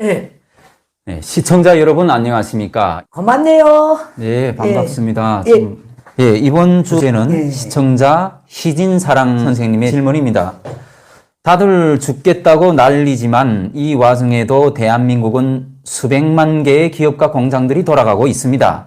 예. 네, 시청자 여러분 안녕하십니까? 고맙네요. 네, 반갑습니다. 예. 지금, 예, 이번 주제는 예. 시청자 희진사랑 선생님의 질문입니다. 다들 죽겠다고 난리지만 이 와중에도 대한민국은 수백만 개의 기업과 공장들이 돌아가고 있습니다.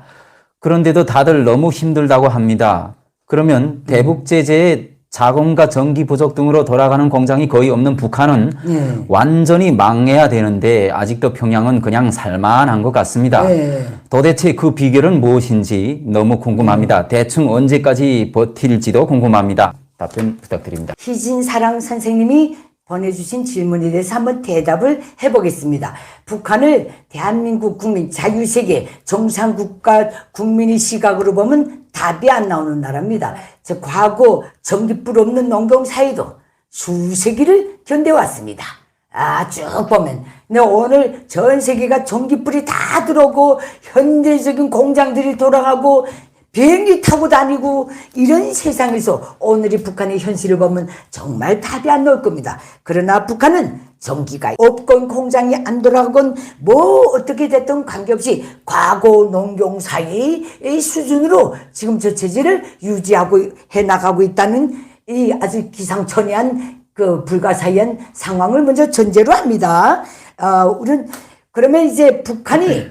그런데도 다들 너무 힘들다고 합니다. 그러면 대북 제재에 자금과 전기 부족 등으로 돌아가는 공장이 거의 없는 북한은 예. 완전히 망해야 되는데 아직도 평양은 그냥 살만한 것 같습니다. 예. 도대체 그 비결은 무엇인지 너무 궁금합니다. 대충 언제까지 버틸지도 궁금합니다. 답변 부탁드립니다. 희진 사랑 선생님이 보내주신 질문에 대해서 한번 대답을 해보겠습니다. 북한을 대한민국 국민, 자유세계, 정상국가 국민의 시각으로 보면 답이 안 나오는 나라입니다. 저 과거 전기불 없는 농경 사회도 수세기를 견뎌왔습니다. 아, 쭉 보면. 근데 오늘 전 세계가 전기불이 다 들어오고, 현대적인 공장들이 돌아가고, 비행기 타고 다니고 이런 세상에서 오늘의 북한의 현실을 보면 정말 답이 안 나올 겁니다. 그러나 북한은 전기가 없건 공장이 안 돌아가건 뭐 어떻게 됐든 관계없이 과거 농경 사회의 수준으로 지금 저 체제를 유지하고 해 나가고 있다는 이 아주 기상천외한 그 불가사의한 상황을 먼저 전제로 합니다. 어, 우리는 그러면 이제 북한이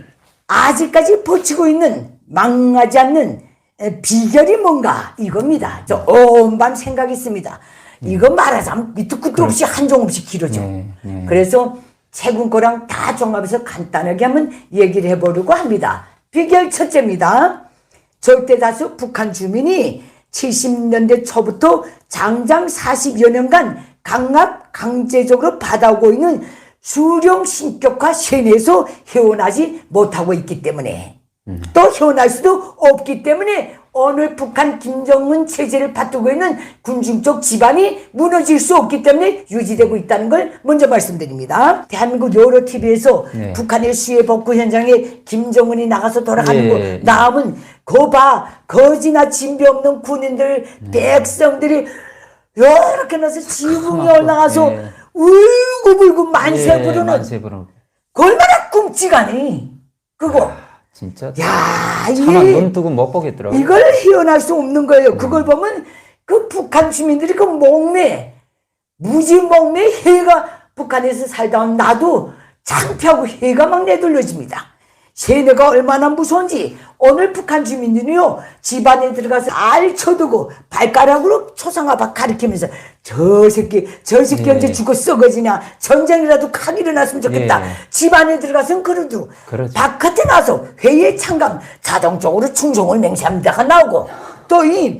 아직까지 버티고 있는 망하지 않는 에, 비결이 뭔가 이겁니다. 저 온밤 생각했습니다. 이거 말하자면 밑도 끝도 없이 한종 없이 길어져. 네, 네. 그래서 최근 거랑 다 종합해서 간단하게 한번 얘기를 해보려고 합니다. 비결 첫째입니다. 절대 다수 북한 주민이 70년대 초부터 장장 40여 년간 강압 강제적으로 받아오고 있는 수령 신격화 세뇌에서 헤어나지 못하고 있기 때문에 또 헤어날 수도 없기 때문에 오늘 북한 김정은 체제를 받들고 있는 군중적 집안이 무너질 수 없기 때문에 유지되고 있다는 걸 먼저 말씀드립니다. 대한민국 여러 TV에서 네. 북한의 수해 복구 현장에 김정은이 나가서 돌아가는 예. 거 남은 거봐 거지나 진비 없는 군인들 백성들이 이렇게 나서 지붕에 아, 올라가서 예. 울고불고 만세 예, 부르는 만세 부르는. 그 얼마나 끔찍하니 그거 진짜 야이눈 뜨고 못 보겠더라고요. 이걸 헤어날 수 없는 거예요. 그걸 보면 그 북한 주민들이 그 목매, 무지 목매 해가 북한에서 살다 온 나도 창피하고 해가 막 내돌려집니다. 세뇌가 얼마나 무서운지 오늘 북한 주민들이요 집안에 들어가서 알 쳐두고 발가락으로 초상화박 가리키면서 저 새끼 저 새끼 네. 언제 죽어 썩어지냐 전쟁이라도 각 일어났으면 좋겠다 네. 집안에 들어가서는 그래도 그렇죠. 바깥에 나서 회의에 참감 자동적으로 충성을 맹세합니다가 나오고 또 이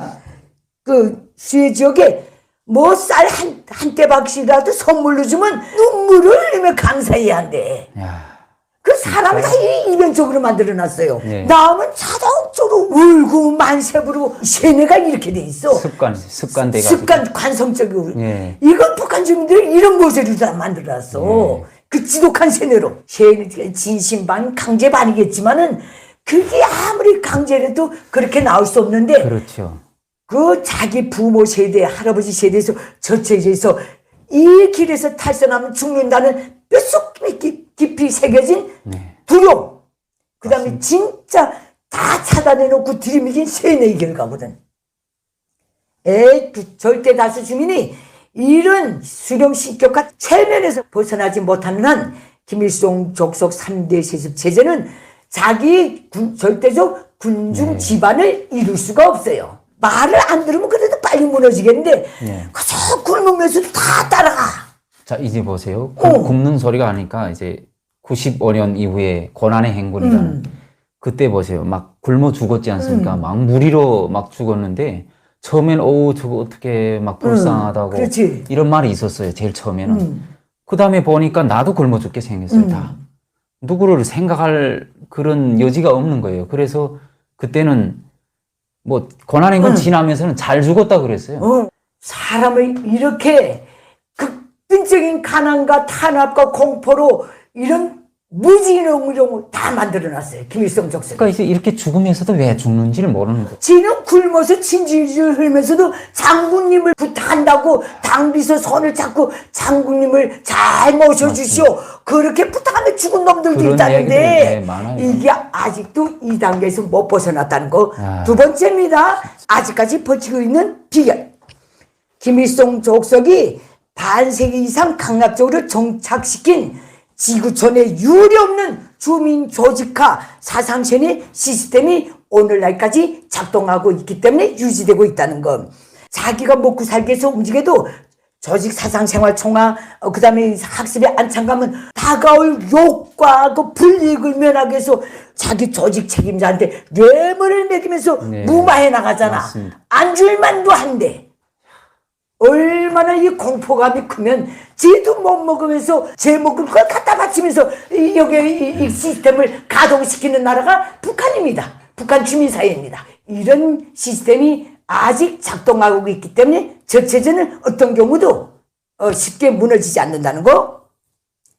그 수해 지역에 뭐 쌀 한 한 대 박씩이라도 선물로 주면 눈물을 흘리며 감사해야 한대. 야, 그 사람을 다 이- 이변적으로 만들어 놨어요. 네. 남은 자동적으로 울고 만세 부르고 세뇌가 이렇게 돼 있어. 습관, 습관 돼가지고. 습관 관성적으로. 예. 이건 북한 주민들이 이런 모습을 다 만들어 놨어. 예. 그 지독한 세뇌로. 세뇌 진심 반 강제 반이겠지만은 그게 아무리 강제라도 그렇게 나올 수 없는데 그렇죠. 그 자기 부모 세대, 할아버지 세대에서 저체제에서 이 길에서 탈선하면 죽는다는 뼛속 깊이, 새겨진 네. 두려움. 그 다음에 진짜 다 차단해놓고 들이밀긴 세뇌의 결과거든. 에, 그 절대 다수 주민이 이런 수령 신격과 체면에서 벗어나지 못하는 한 김일성 족속 3대 세습 체제는 자기 군, 절대적 군중 집안을 이룰 수가 없어요. 말을 안 들으면 그래도 빨리 무너지겠는데 네. 그저 굶으면서도 다 따라가. 자, 이제 보세요. 어. 굽, 굽는 소리가 하니까 이제 95년 이후에 고난의 행군이라는 음. 그때 보세요. 막 굶어 죽었지 않습니까? 막 무리로 막 죽었는데 처음엔 어우 저거 어떻게 막 불쌍하다고 음, 그렇지. 이런 말이 있었어요. 제일 처음에는. 음. 그 다음에 보니까 나도 굶어 죽게 생겼어요. 다. 누구를 생각할 그런 여지가 없는 거예요. 그래서 그때는 뭐 고난의 행군 음. 지나면서는 잘 죽었다 그랬어요. 어, 사람을 이렇게 극단적인 가난과 탄압과 공포로 이런 무지롱이롱 다 만들어놨어요. 김일성 족속. 그러니까 이제 이렇게 죽으면서도 왜 죽는지를 모르는 거. 지는 굶어서 진질질 흘면서도 장군님을 부탁한다고 당비서 손을 잡고 장군님을 잘 모셔주시오. 그렇게 부탁하면 죽은 놈들도 그런 있다는데 네, 많아요. 이게 아직도 이 단계에서 못 벗어났다는 거. 아. 두 번째입니다. 아직까지 버티고 있는 비결. 김일성 족속이 반세기 이상 강압적으로 정착시킨 지구촌에 유례없는 주민 조직화 사상체의 시스템이 오늘날까지 작동하고 있기 때문에 유지되고 있다는 것. 자기가 먹고 살기 위해서 움직여도 조직 사상 생활 총화, 어, 그 다음에 학습에 안창감은 다가올 욕과 그 불이익을 면하기 위해서 자기 조직 책임자한테 뇌물을 매기면서 네. 무마해 나가잖아. 맞습니다. 안 줄만도 한데. 얼마나 이 공포감이 크면 쟤도 못 먹으면서 제 먹을 걸 갖다 바치면서 이- 여기 이, 이 시스템을 가동시키는 나라가 북한입니다. 북한 주민사회입니다. 이런 시스템이 아직 작동하고 있기 때문에 저 체제는 어떤 경우도 어, 쉽게 무너지지 않는다는 거.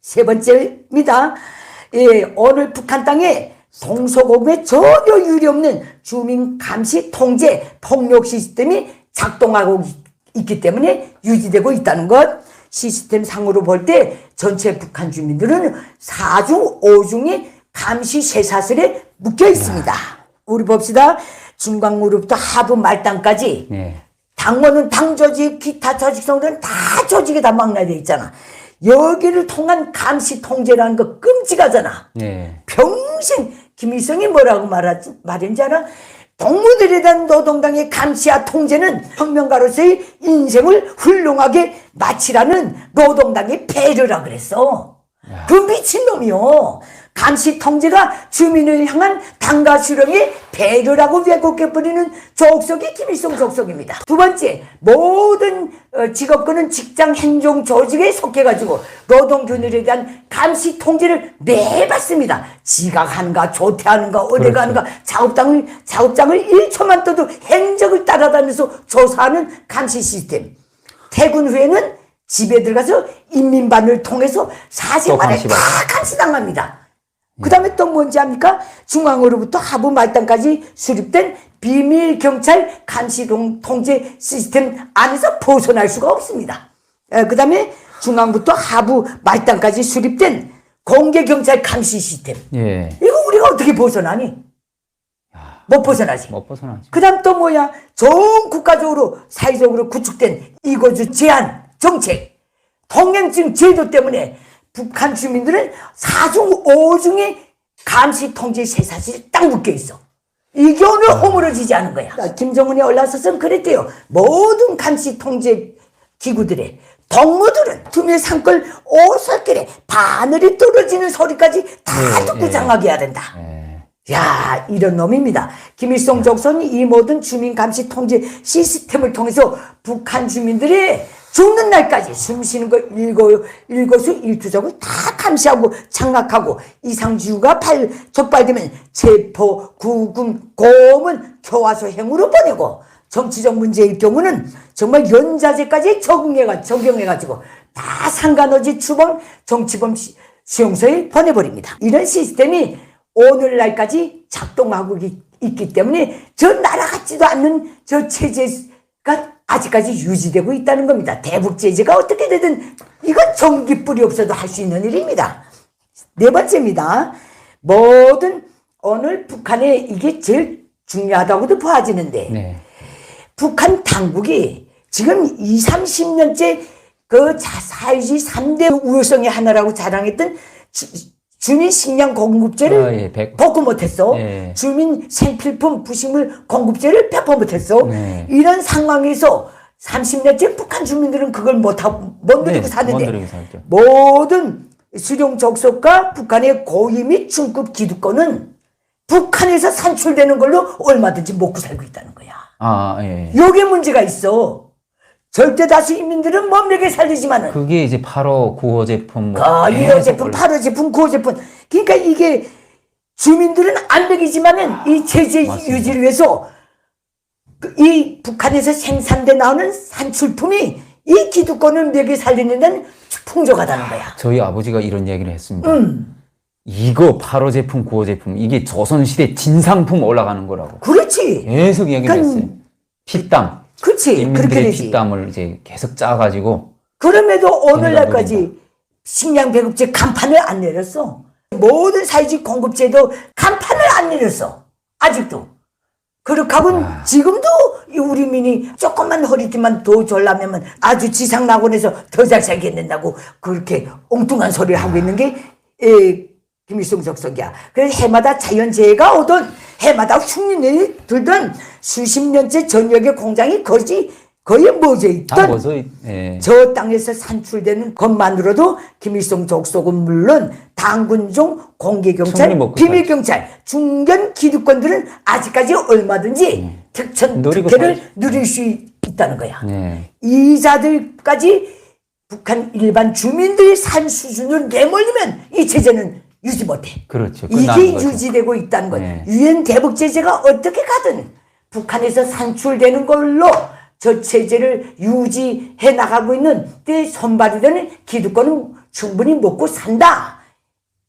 세 번째입니다. 예, 오늘 북한 땅에 동서고금에 전혀 유리 없는 주민 감시 통제 폭력 시스템이 작동하고 있- 있기 때문에 유지되고 있다는 것. 시스템 상으로 볼 때 전체 북한 주민들은 사중 오중의 감시 쇠사슬에 묶여 있습니다. 우리 봅시다. 중간무로부터 하부 말단까지 네. 당원은 당 조직, 기타 조직 성들은 다 조직에 다 망라되어 있잖아. 여기를 통한 감시 통제라는 거 끔찍하잖아. 네. 평생 김일성이 뭐라고 말하지, 말했는지 알아? 동무들에 대한 노동당의 감시와 통제는 혁명가로서의 인생을 훌륭하게 마치라는 노동당의 배려라 그랬어. 그 미친놈이요. 감시 통제가 주민을 향한 당가 수령의 배려라고 왜곡해버리는 족속이 김일성 족속입니다. 두 번째, 모든 어, 직업군은 직장 행정 조직에 속해가지고 노동균열에 대한 감시 통제를 매일 받습니다. 지각하는가, 조퇴하는가, 어디 그렇죠. 가는가, 작업장을, 작업장을 1초만 떠도 행적을 따라다니면서 조사하는 감시 시스템. 퇴근 후에는 집에 들어가서 인민반을 통해서 사생활에 다. 감시당합니다. 그 다음에 또 뭔지 압니까? 중앙으로부터 하부 말단까지 수립된 비밀 경찰 감시 동- 통제 시스템 안에서 벗어날 수가 없습니다. 그 다음에 중앙부터 하부 말단까지 수립된 공개 경찰 감시 시스템. 예. 이거 우리가 어떻게 벗어나니? 못 벗어나지. 못 벗어나죠. 그 다음 또 뭐야? 전 국가적으로 사회적으로 구축된 이거주 제한 정책, 통행증 제도 때문에 북한 주민들은 사중 오중의 감시 통제 세 사실이 딱 묶여 있어. 이게 오늘 허물어지지 않은 거야. 김정은이 올라서선 그랬대요. 모든 감시 통제 기구들의 동무들은 투명 산골 오솔길에 바늘이 떨어지는 소리까지 다 네, 듣고 네. 장하게 해야 된다. 예. 야, 이런 놈입니다. 김일성 족선이 이 모든 주민 감시 통제 시스템을 통해서 북한 주민들이 죽는 날까지 숨 쉬는 거 일거, 일거수 일투족을 다 감시하고 장악하고 이상주가 발, 적발되면 체포, 구금, 고문, 교화소 행으로 보내고 정치적 문제일 경우는 정말 연자제까지 적응해가, 적용해가지고 다 상관어지 추방 정치범 시- 수용소에 보내버립니다. 이런 시스템이 오늘날까지 작동하고 있- 있기 때문에 저 같지도 않는 저 체제가 아직까지 유지되고 있다는 겁니다. 대북 제재가 어떻게 되든 이건 전기불이 없어도 할 수 있는 일입니다. 네 번째입니다. 모든 오늘 북한에 이게 제일 중요하다고도 봐지는데 네. 북한 당국이 지금 2, 30년째 그 자- 사회주의 3대 우효성의 하나라고 자랑했던 주, 주민 식량 공급제를 아, 예, 백- 복구 못했어. 예. 주민 생필품 부식물 공급제를 배포 못했어. 네. 이런 상황에서 30년째 북한 주민들은 그걸 못하고, 못 누리고 네, 사는데. 모든 수령 족속과 북한의 고위 및 중급 기득권은 북한에서 산출되는 걸로 얼마든지 먹고 살고 있다는 거야. 아, 예. 요게 문제가 있어. 절대 다수 인민들은 몸에게 살리지만은 그게 이제 8호 구호 제품 뭐 아, 계속 이런 제품, 올라- 파로 제품, 구호 제품. 그러니까 이게 주민들은 안 먹이지만은 이 체제 맞습니다. 유지를 위해서 그이 북한에서 생산돼 나오는 산출품이 이 기득권을 먹여 살리는 데는 풍족하다는 거야. 저희 아버지가 이런 얘기를 했습니다. 음. 이거 8호 제품, 9호 제품 이게 조선시대 진상품 올라가는 거라고 그렇지. 계속 얘기를 그러니까 했어요. 피땀, 그렇지. 그렇게 인민들의. 피땀을 이제 계속 짜가지고 그럼에도. 오늘날까지 식량 배급제 간판을 안 내렸어. 모든 사회주의 공급제도 간판을 안 내렸어. 아직도. 그렇게 하고 아. 지금도 이 우리 민이 조금만 허리띠만 더 졸라매면 아주 지상 낙원에서 더 잘 살겠는다고 그렇게 엉뚱한 소리를 하고 있는 게 에, 김일성 적석이야. 그래서 해마다 자연재해가 오던 해마다 흉년이 들던 수십 년째 전역의 공장이 거의 거의 다 있던 뭐서 예. 저 땅에서 산출되는 것만으로도 김일성 족속은 물론 당군종 공개경찰, 비밀경찰, 중견 기득권들은 아직까지 얼마든지 특천 음. 누리고 특혜를 살죠. 누릴 수 있다는 거야. 네. 이자들까지 북한 일반 주민들의 산 수준을 내몰리면 이 체제는 유지 못해. 그렇죠. 이게 끝나는 거죠. 유지되고 있다는 거예요. 네. 유엔 대북 제재가 어떻게 가든 북한에서 산출되는 걸로 저 체제를 유지해 나가고 있는 때 선발이 되는 기득권은 충분히 먹고 산다.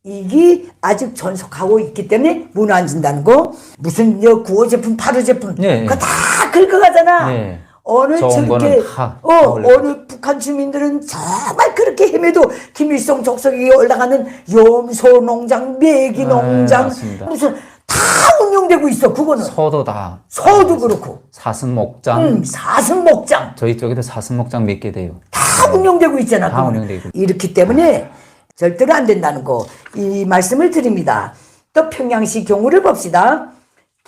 이게 아직 전속하고 있기 때문에 무너진다는 거. 무슨 저 구호 제품, 파로 제품, 네. 그거 다 긁어가잖아. 네. 오늘 좋은 저렇게 다 어. 오늘 북한 주민들은 정말 그렇게 헤매도 김일성 족속이 올라가는 염소 농장, 메기 네, 농장 맞습니다. 무슨 다 운영되고 있어. 그거는 서도 다 서도 그렇고, 사슴 목장 음, 사슴 목장 저희 쪽에도 사슴 목장 몇 개 돼요. 다 운영되고 있잖아. 다 그거는. 운영되고 이렇기 때문에 절대로 안 된다는 거 이 말씀을 드립니다. 또 평양시 경우를 봅시다.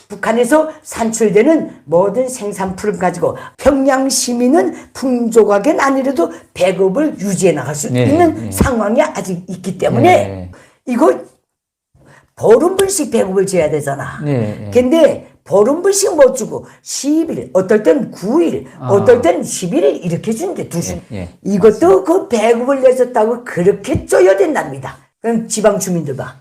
북한에서 산출되는 모든 생산품을 가지고 평양 시민은 풍족하게 아니라도 배급을 유지해 나갈 수 네, 있는 네. 상황이 아직 있기 때문에 네. 이거 보름분씩 배급을 줘야 되잖아. 네, 네. 근데 보름분씩 못 주고 10일, 어떨 땐 9일, 아. 어떨 땐 11일 이렇게 주는데 두 주. 예, 예. 이것도 그 배급을 내줬다고 그렇게 쪼여 된답니다. 그럼 지방 주민들 봐.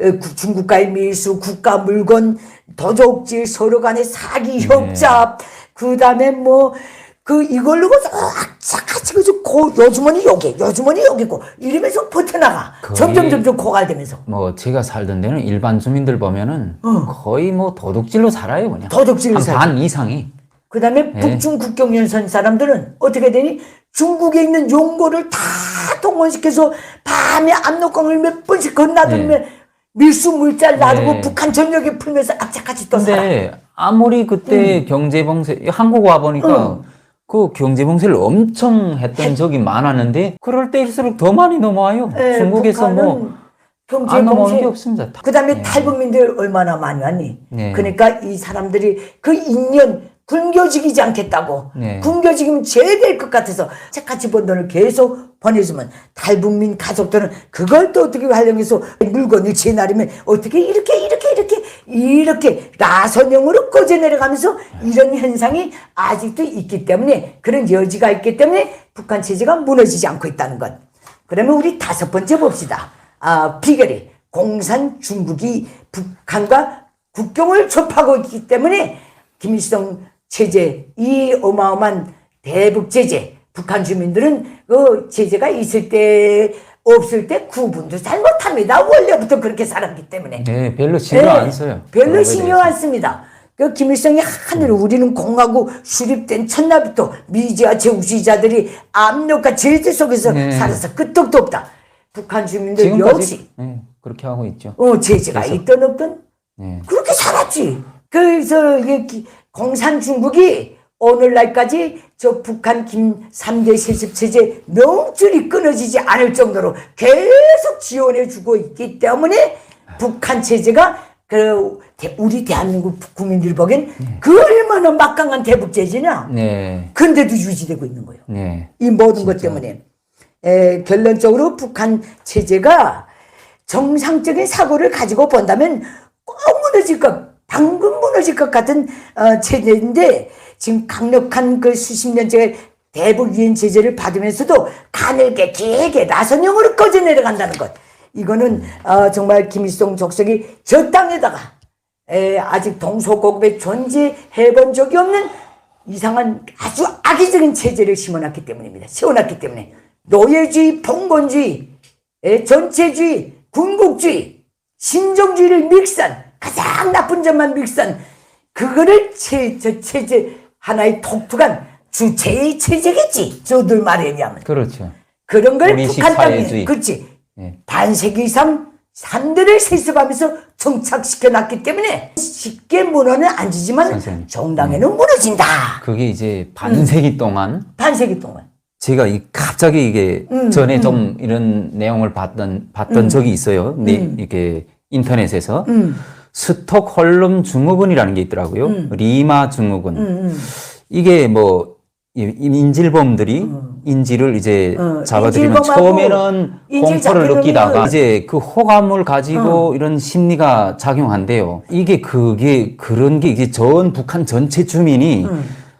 어, 구- 중국과의 밀수, 국가 물건, 도적질, 서로 간의 사기 네. 협잡, 그 다음에 뭐, 그, 이걸로 그, 악착같이 그, 고, 요주머니 여기, 요주머니 여기고, 이러면서 버텨나가. 점점, 점점 고갈되면서. 뭐 제가 살던 데는 일반 주민들 보면은 어. 거의 뭐 도둑질로 살아요 그냥. 도둑질로. 반 이상이. 그 다음에 북중 국경 연선 사람들은 어떻게 되니? 중국에 있는 용고를 다 동원시켜서 밤에 압록강을 몇 번씩 건너들면 밀수 물자를 놔두고 네. 북한 전역에 풀면서 악착같이 또 살아. 근데 아무리 그때 경제 봉쇄 한국 와 보니까 그 경제 봉쇄를 엄청 했던 적이 많았는데 그럴 때일수록 더 많이 넘어와요. 예, 중국에서 뭐 경제 안 넘어오는 봉쇄 게 없습니다. 다- 그 다음에 탈북민들 얼마나 많이 왔니? 네. 그러니까 이 사람들이 그 인연 굶겨지기지 않겠다고. 네. 굶겨지기면 제일 될 것 같아서 책같이 번 돈을 계속 보내주면 탈북민 가족들은 그걸 또 어떻게 활용해서 물건을 재나르면 어떻게 이렇게 이렇게 이렇게 이렇게 나선형으로 꺼져 내려가면서 이런 현상이 아직도 있기 때문에 그런 여지가 있기 때문에 북한 체제가 무너지지 않고 있다는 것. 그러면 우리 다섯 번째 봅시다. 아, 비결이 공산 중국이 북한과 국경을 접하고 있기 때문에 김일성 체제, 이 어마어마한 대북 제재, 북한 주민들은 그 제재가 있을 때 없을 때 구분도 잘 못합니다. 원래부터 그렇게 살았기 때문에. 네, 별로 신경 네, 안 써요. 별로 신경. 안 씁니다. 그 김일성이 하늘 우리는 공하고 수립된 첫날부터 미지와 제우주의자들이 압력과 제재 속에서 네. 살아서 끄떡도 없다. 북한 주민들 지금까지 역시 네, 그렇게 하고 있죠. 어, 제재가 그래서- 있던 없던 네. 그렇게 살았지. 그래서 이게 기- 공산 중국이 오늘날까지 저 북한 김 3대 세습 체제 명줄이 끊어지지 않을 정도로 계속 지원해 주고 있기 때문에 북한 체제가 그 대- 우리 대한민국 국민들 보기엔 그 얼마나 막강한 대북 제재냐. 네. 근데도 유지되고 있는 거예요. 네. 이 모든 것 때문에 에, 결론적으로 북한 체제가 정상적인 사고를 가지고 본다면 꼭 무너질 것, 방금 무너질 것 같은 어, 체제인데 지금 강력한 그 수십 년째 대북 유엔 제재를 받으면서도 가늘게 길게 나선형으로 꺼져 내려간다는 것. 이거는 어, 정말 김일성 족속이 저 땅에다가 에, 아직 동서고급에 존재해 본 적이 없는 이상한 아주 악의적인 체제를 심어놨기 때문입니다. 세워놨기 때문에 노예주의, 봉건주의, 에, 전체주의, 군국주의 신종주의를 믹산 가장 나쁜 점만 믹산 그거를 체, 저, 체제 하나의 독특한 주체의 체제겠지 저들 의하면 그렇죠. 그런 걸 북한 땅에. 그렇지 예. 반세기 이상 산들을 세습하면서 정착시켜 놨기 때문에 쉽게 무너는 안 지지만 선생님. 정당에는 무너진다 그게 이제 반세기 동안 반세기 동안 제가 이 갑자기 이게 음, 전에 좀 이런 내용을 봤던 봤던 적이 있어요. 네, 이게 인터넷에서 음. 스톡홀름 증후군이라는 게 있더라고요. 리마 증후군. 음, 이게 뭐 인질범들이 인질을 이제 어, 잡아들이면 처음에는 공포를 느끼다가 이제 그 호감을 가지고 어. 이런 심리가 작용한대요. 이게 그게 그런 게 이게 전 북한 전체 주민이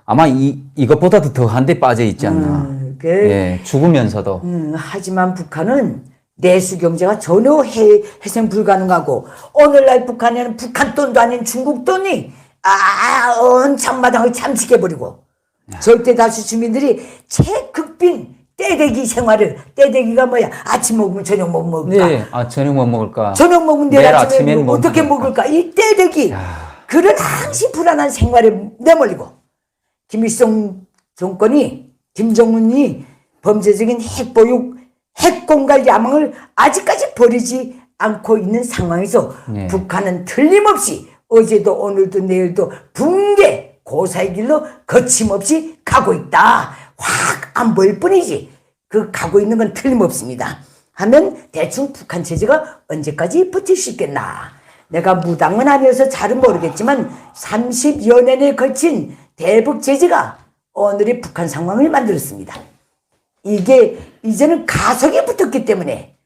아마 이 이것보다도 더한데 빠져 있지 않나. 음, 그, 예, 죽으면서도 음, 하지만 북한은 내수 경제가 전혀 해, 해생 불가능하고 오늘날 북한에는 북한 돈도 아닌 중국 돈이 아, 온 참마당을 참식해버리고 절대 다수 주민들이 최극빈 떼대기 생활을 떼대기가 뭐야? 아침 먹으면 저녁 못 먹을까? 네, 아 저녁 뭐 먹을까? 저녁 먹으면 내일 내일 아침에 뭐뭐 어떻게 먹을까? 먹을까? 이 떼대기. 그런 항시 불안한 생활에 내몰리고 김일성 정권이 김정은이 범죄적인 핵보육 핵공갈 야망을 아직까지 버리지 않고 있는 상황에서 네. 북한은 틀림없이 어제도 오늘도 내일도 붕괴 고사의 길로 거침없이 가고 있다. 확 안 보일 뿐이지. 그 가고 있는 건 틀림없습니다. 하면 대충 북한 체제가 언제까지 버틸 수 있겠나. 내가 무당은 아니어서 잘은 모르겠지만 30여 년에 걸친 대북 제재가 오늘의 북한 상황을 만들었습니다. 이게 이제는 가속이 붙었기 때문에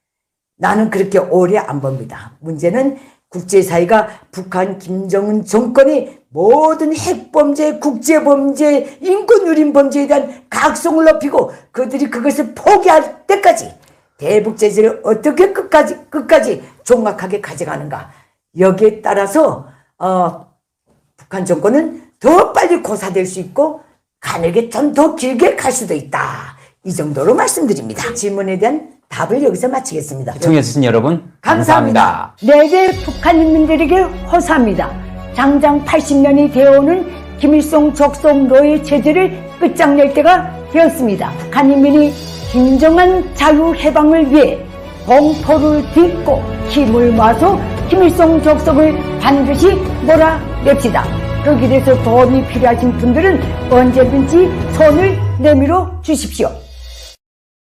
나는 그렇게 오래 안 봅니다. 문제는 국제사회가 북한 김정은 정권이 모든 핵범죄, 국제범죄, 인권유린 범죄에 대한 각성을 높이고 그들이 그것을 포기할 때까지 대북 제재를 어떻게 끝까지 끝까지 종각하게 가져가는가 여기에 따라서 어, 북한 정권은 더 빨리 고사될 수 있고 가늘게 좀 더 길게 갈 수도 있다. 이 정도로 말씀드립니다. 질문에 대한 답을 여기서 마치겠습니다. 청해주신 여러분 감사합니다. 내게 북한 인민들에게 호소합니다. 장장 80년이 되어오는 김일성 적성 노예 체제를 끝장낼 때가 되었습니다. 북한 인민이 진정한 자유 해방을 위해 공포를 딛고 힘을 모아서 김일성 적성을 반드시 몰아냅시다. 그 길에서 도움이 필요하신 분들은 언제든지 손을 내밀어 주십시오.